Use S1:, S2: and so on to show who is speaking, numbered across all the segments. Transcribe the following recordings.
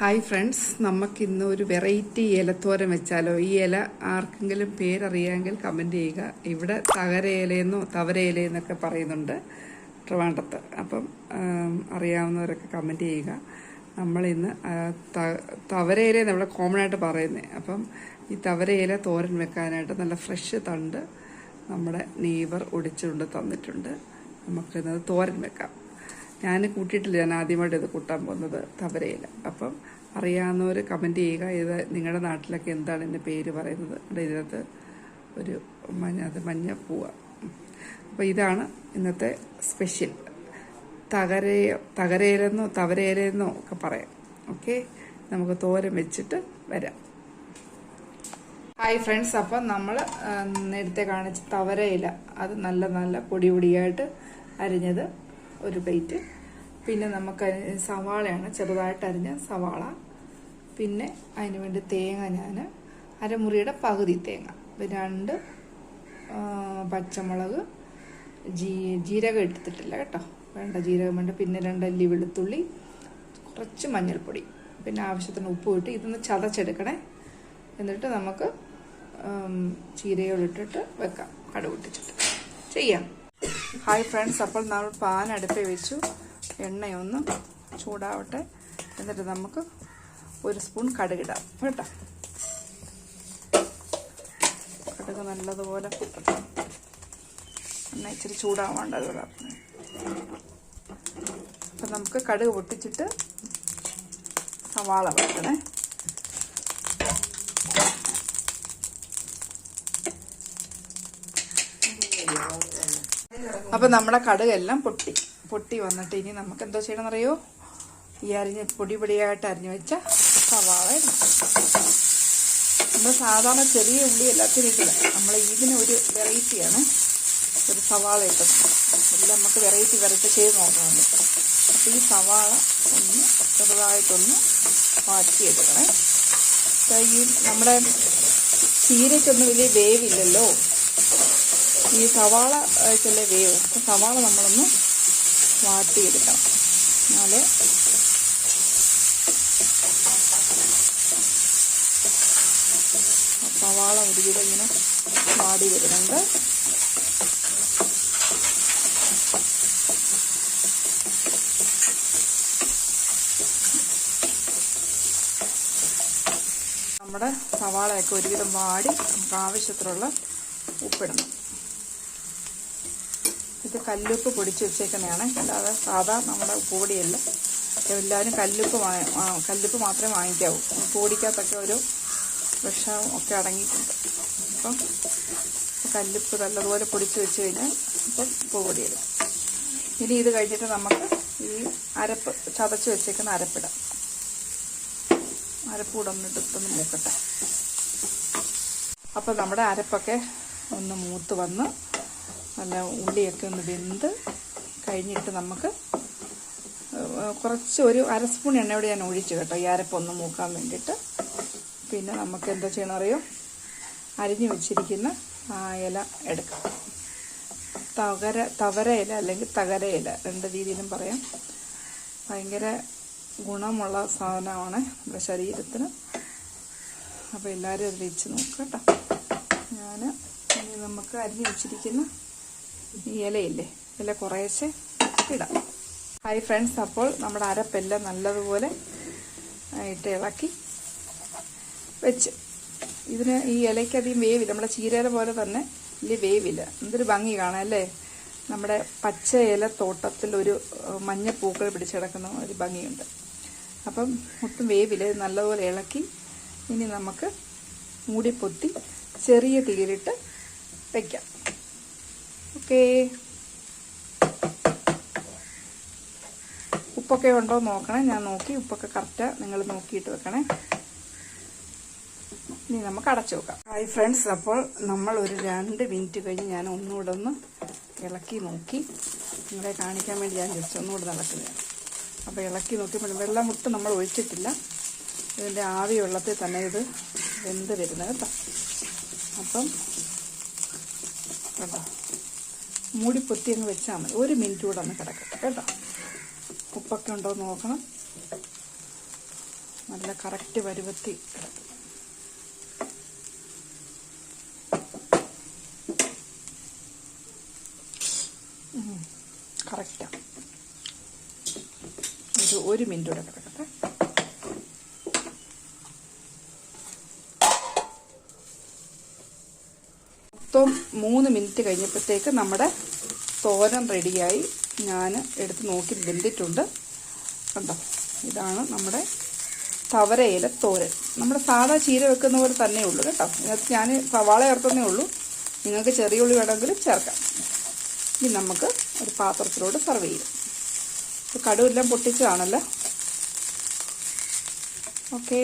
S1: Hi friends നമുക്കിന്ന് ഒരു variety ഇലത്തോരൻ വെച്ചാലോ? ഈ ഇല ആർക്കെങ്കിലും പേരറിയാമെങ്കിൽ കമന്റ് ചെയ്യുക. ഇവിടെ തകര ഇലയെന്നോ തവര ഇലയെന്നൊക്കെ പറയുന്നുണ്ട് ട്രിവാണ്ടത്ത് അപ്പം അറിയാവുന്നവരൊക്കെ കമന്റ് ചെയ്യുക. നമ്മളിന്ന് തവര ഇല നമ്മുടെ കോമൺ ആയിട്ട് പറയുന്നത് അപ്പം ഈ തവര ഇല തോരൻ വെക്കാനായിട്ട് നല്ല ഫ്രഷ് തണ്ട് നമ്മുടെ നെയ്ബർ ഒടിച്ചുകൊണ്ട് തന്നിട്ടുണ്ട്. നമുക്കിന്നത് തോരൻ വെക്കാം. ഞാൻ കൂട്ടിയിട്ടില്ല. ഞാൻ ആദ്യമായിട്ട് ഇത് കൂട്ടാൻ പോകുന്നത് തവരയിൽ അപ്പം അറിയാവുന്നവർ കമന്റ് ചെയ്യുക. ഇത് നിങ്ങളുടെ നാട്ടിലൊക്കെ എന്താണ് എന്റെ പേര് പറയുന്നത്? ഇവിടെ ഇതിനകത്ത് ഒരു മഞ്ഞ അത് മഞ്ഞ പൂവ. അപ്പോൾ ഇതാണ് ഇന്നത്തെ സ്പെഷ്യൽ തകരയോ തകരയിലെന്നോ തവരയിലെന്നോ ഒക്കെ പറയാം. ഓക്കെ നമുക്ക് തോരൻ വെച്ചിട്ട് വരാം. ഹായ് ഫ്രണ്ട്സ് അപ്പം നമ്മൾ നേരത്തെ കാണിച്ച തവരയില അത് നല്ല നല്ല പൊടി പൊടിയായിട്ട് അരിഞ്ഞത് ഒരു പ്ലേറ്റ് പിന്നെ നമുക്ക് സവാളയാണ് ചെറുതായിട്ട് അരിഞ്ഞ സവാള. പിന്നെ അതിന് വേണ്ടി തേങ്ങ ഞാൻ അരമുറിയുടെ പകുതി തേങ്ങ. രണ്ട് പച്ചമുളക് ജീ ജീരകം എടുത്തിട്ടില്ല കേട്ടോ. വേണ്ട ജീരകം വേണ്ട. പിന്നെ രണ്ടല്ലി വെളുത്തുള്ളി കുറച്ച് മഞ്ഞൾപ്പൊടി. പിന്നെ ആവശ്യത്തിന് ഉപ്പ് ഇട്ട് ഇതൊന്ന് ചതച്ചെടുക്കണേ. എന്നിട്ട് നമുക്ക് ഉം, ചീരയോടിട്ടിട്ട് വെക്കാം. കടുക് പൊട്ടിച്ചിട്ട്. ചെയ്യാം. ഹായ് ഫ്രണ്ട്സ് അപ്പോൾ നമ്മൾ പാൻ അടുപ്പേ വെച്ചു. എണ്ണയൊന്ന് ചൂടാവട്ടെ. എന്നിട്ട് നമുക്ക് ഒരു സ്പൂൺ കടുകിടാം കേട്ടോ? കടുക് നല്ലതുപോലെ എണ്ണ ഇച്ചിരി ചൂടാവാണ്ട് അപ്പം നമുക്ക് കടുക് പൊട്ടിച്ചിട്ട് സവാള വയ്ക്കണേ അപ്പൊ നമ്മുടെ കടുകെല്ലാം പൊട്ടി. പൊട്ടി വന്നിട്ട് ഇനി നമുക്ക് എന്തോ അറിയോ ഈ അരിഞ്ഞ് പൊടി പൊടിയായിട്ട് അരിഞ്ഞു വെച്ച സവാള. നമ്മൾ സാധാരണ ചെറിയ ഉള്ളി എല്ലാത്തിനും ഇട്ടില്ല. നമ്മൾ ഇതിന് ഒരു വെറൈറ്റിയാണ് ഒരു സവാള ഇട്ടത്. എല്ലാം നമുക്ക് വെറൈറ്റി വെറൈറ്റി ചെയ്ത് നോക്കണമല്ലോ അപ്പോൾ ഈ സവാള ഒന്ന് ചെറുതായിട്ടൊന്ന് മാറ്റിയെടുക്കണേ ദാ ഈ നമ്മുടെ ചീരയ്ക്കൊന്നും വലിയ വേവില്ലല്ലോ. ഈ സവാള ചില വേവ്. അപ്പം സവാള നമ്മളൊന്ന് വാട്ടിയെടുക്കണം. എന്നാലേ സവാള സവാള കിലോ ഇങ്ങനെ വാടി വരുന്നുണ്ട്. നമ്മുടെ സവാളയൊക്കെ ഒരുവിധം വാടി നമുക്ക് ആവശ്യത്തിനുള്ള ഉപ്പിടണം. ഇത് കല്ലുപ്പ് പൊടിച്ച് വെച്ചേക്കുന്നതാണ്. അല്ലാതെ സാധാ നമ്മുടെ ഉപ്പുപൊടിയല്ല എല്ലാവരും കല്ലുപ്പ് കല്ലുപ്പ് മാത്രമേ വാങ്ങിക്കാവൂ. പൊടിക്കകത്തൊക്കെ ഒരു വിഷം ഒക്കെ അടങ്ങിയിട്ടുണ്ട്. അപ്പം കല്ലുപ്പ് നല്ലതുപോലെ പൊടിച്ച് വെച്ച് കഴിഞ്ഞാൽ അപ്പം ഉപ്പ് പൊടിയിടും. ഇനി ഇത് കഴിഞ്ഞിട്ട് നമുക്ക് ഈ അരപ്പ് ചതച്ച് വെച്ചേക്കുന്ന അരപ്പിടാം. അരപ്പ് കൂടെ ഒന്ന് ഇട്ടൊന്ന് മൂക്കട്ടെ. അപ്പം നമ്മുടെ അരപ്പൊക്കെ ഒന്ന് മൂത്ത് വന്ന് നല്ല ഉള്ളിയൊക്കെ ഒന്ന് വെന്ത് കഴിഞ്ഞിട്ട് നമുക്ക് കുറച്ച് ഒരു അര സ്പൂൺ എണ്ണയോടെ ഞാൻ ഒഴിച്ചു കേട്ടോ. ഈ അരപ്പൊന്ന് മൂക്കാൻ വേണ്ടിയിട്ട്. പിന്നെ നമുക്ക് എന്താ ചെയ്യണം അറിയോ? അരിഞ്ഞു വെച്ചിരിക്കുന്ന ആ ഇല എടുക്കാം. തകര തവര ഇല അല്ലെങ്കിൽ തകര ഇല രണ്ട് രീതിയിലും പറയാം. ഭയങ്കര ഗുണമുള്ള സാധനമാണ് നമ്മുടെ ശരീരത്തിന്. അപ്പോൾ എല്ലാവരും അത് വെച്ച് നോക്കാം കേട്ടോ. ഞാൻ നമുക്ക് അരിഞ്ഞു വെച്ചിരിക്കുന്ന ഈ ഇലയില്ലേ? ഇല കുറേശ്ശെ ഇടാം. ഹായ് ഫ്രണ്ട്സ് അപ്പോൾ നമ്മുടെ അരപ്പെല്ലാം നല്ലതുപോലെ ഇട്ട് ഇളക്കി വെച്ച്. ഇതിന് ഈ ഇലയ്ക്കധികം വേവില്ല. നമ്മുടെ ചീരയില പോലെ തന്നെ വലിയ വേവില്ല. എന്തൊരു ഭംഗി കാണാം അല്ലേ? നമ്മുടെ പച്ച ഇല തോട്ടത്തിൽ ഒരു മഞ്ഞ പൂക്കൾ പിടിച്ചിടക്കുന്ന ഒരു ഭംഗിയുണ്ട്. അപ്പം ഒട്ടും വേവില്ല. നല്ലതുപോലെ ഇളക്കി ഇനി നമുക്ക് മൂടി പൊത്തി ചെറിയ തീയിലിട്ട് വയ്ക്കാം ഓക്കേ ഉപ്പൊക്കെ ഉണ്ടോ നോക്കണേ. ഞാൻ നോക്കി. ഉപ്പൊക്കെ കറക്റ്റ് നിങ്ങൾ നോക്കിയിട്ട് വെക്കണേ. ഇനി നമുക്ക് അടച്ചു വെക്കാം. ഹായ് ഫ്രണ്ട്സ് അപ്പോൾ നമ്മൾ ഒരു രണ്ട് മിനിറ്റ് കഴിഞ്ഞ് ഞാൻ ഒന്നുകൂടെ ഒന്ന് ഇളക്കി നോക്കി. നിങ്ങളെ കാണിക്കാൻ വേണ്ടി ഞാൻ ജസ്റ്റ് ഒന്നുകൂടെ നടക്കുന്നത് അപ്പോൾ ഇളക്കി നോക്കിയപ്പോൾ വെള്ളം മുട്ട് നമ്മൾ ഒഴിച്ചിട്ടില്ല. ഇതിന്റെ ആവി വെള്ളത്തിൽ തന്നെ ഇത് വെന്ത് വരുന്നത് കേട്ടോ. അപ്പം കേട്ടോ മൂടി പൊത്തി അങ്ങ് വെച്ചാൽ മതി. ഒരു മിനിറ്റ് കൂടെ ഒന്ന് കിടക്കട്ടെ കേട്ടോ? ഉപ്പൊക്കെ ഉണ്ടോ എന്ന് നോക്കണം. നല്ല കറക്റ്റ് വരുവത്തി കറക്റ്റാണ് ഒരു മിനിറ്റ് കൂടെ കിടക്കട്ടെ. മൊത്തം മൂന്ന് മിനിറ്റ് കഴിഞ്ഞപ്പോഴത്തേക്ക് നമ്മുടെ തോരൻ റെഡിയായി. ഞാൻ എടുത്ത് നോക്കി വെന്തിട്ടുണ്ട്. കണ്ടോ? ഇതാണ് നമ്മുടെ തവരയില തോരൻ. നമ്മുടെ സാധാ ചീര വെക്കുന്ന പോലെ തന്നെ ഉള്ളൂ കേട്ടോ. ഇതിനകത്ത് ഞാൻ സവാള ചേർത്തന്നേ ഉള്ളൂ. നിങ്ങൾക്ക് ചെറിയ ഉള്ളി വേണമെങ്കിൽ ചേർക്കാം. ഇനി നമുക്ക് ഒരു പാത്രത്തിലോട്ട് സെർവ് ചെയ്യാം. കടുവെല്ലാം പൊട്ടിച്ചതാണല്ലോ. ഓക്കെ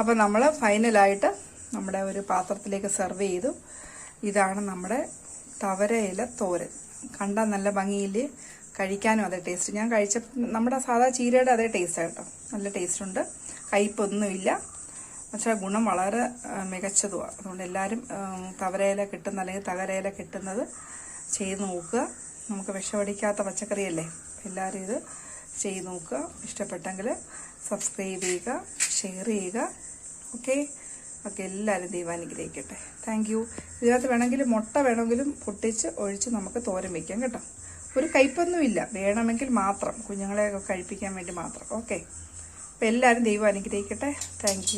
S1: അപ്പോൾ നമ്മൾ ഫൈനലായിട്ട് നമ്മുടെ ഒരു പാത്രത്തിലേക്ക് സെർവ് ചെയ്തു. ഇതാണ് നമ്മുടെ തവരയില തോരൻ. കണ്ടാൽ നല്ല ഭംഗിയിൽ കഴിക്കാനും അതേ ടേസ്റ്റ് ഞാൻ കഴിച്ച നമ്മുടെ സാധാ ചീരയുടെ അതേ ടേസ്റ്റാണ് കേട്ടോ. നല്ല ടേസ്റ്റ് ഉണ്ട്. കയ്പൊന്നുമില്ല. പക്ഷേ ഗുണം വളരെ മികച്ചതുമാണ് അതുകൊണ്ട് എല്ലാവരും തവരയില കിട്ടുന്ന അല്ലെങ്കിൽ തകരയില കിട്ടുന്നത് ചെയ്ത് നോക്കുക. നമുക്ക് വിഷമടിക്കാത്ത പച്ചക്കറിയല്ലേ? എല്ലാവരും ഇത് ചെയ്ത് നോക്കുക. ഇഷ്ടപ്പെട്ടെങ്കിൽ സബ്സ്ക്രൈബ് ചെയ്യുക ഷെയർ ചെയ്യുക. ഓക്കെ ഓക്കെ എല്ലാവരും ദൈവം അനുഗ്രഹിക്കട്ടെ. താങ്ക് യു ഇതിനകത്ത് വേണമെങ്കിൽ മുട്ട വേണമെങ്കിലും പൊട്ടിച്ച് ഒഴിച്ച് നമുക്ക് തോരൻ വയ്ക്കാം കേട്ടോ. ഒരു കയ്പൊന്നുമില്ല വേണമെങ്കിൽ മാത്രം കുഞ്ഞുങ്ങളെയൊക്കെ കഴിപ്പിക്കാൻ വേണ്ടി മാത്രം. ഓക്കെ അപ്പോൾ എല്ലാവരും ദൈവം അനുഗ്രഹിക്കട്ടെ. താങ്ക്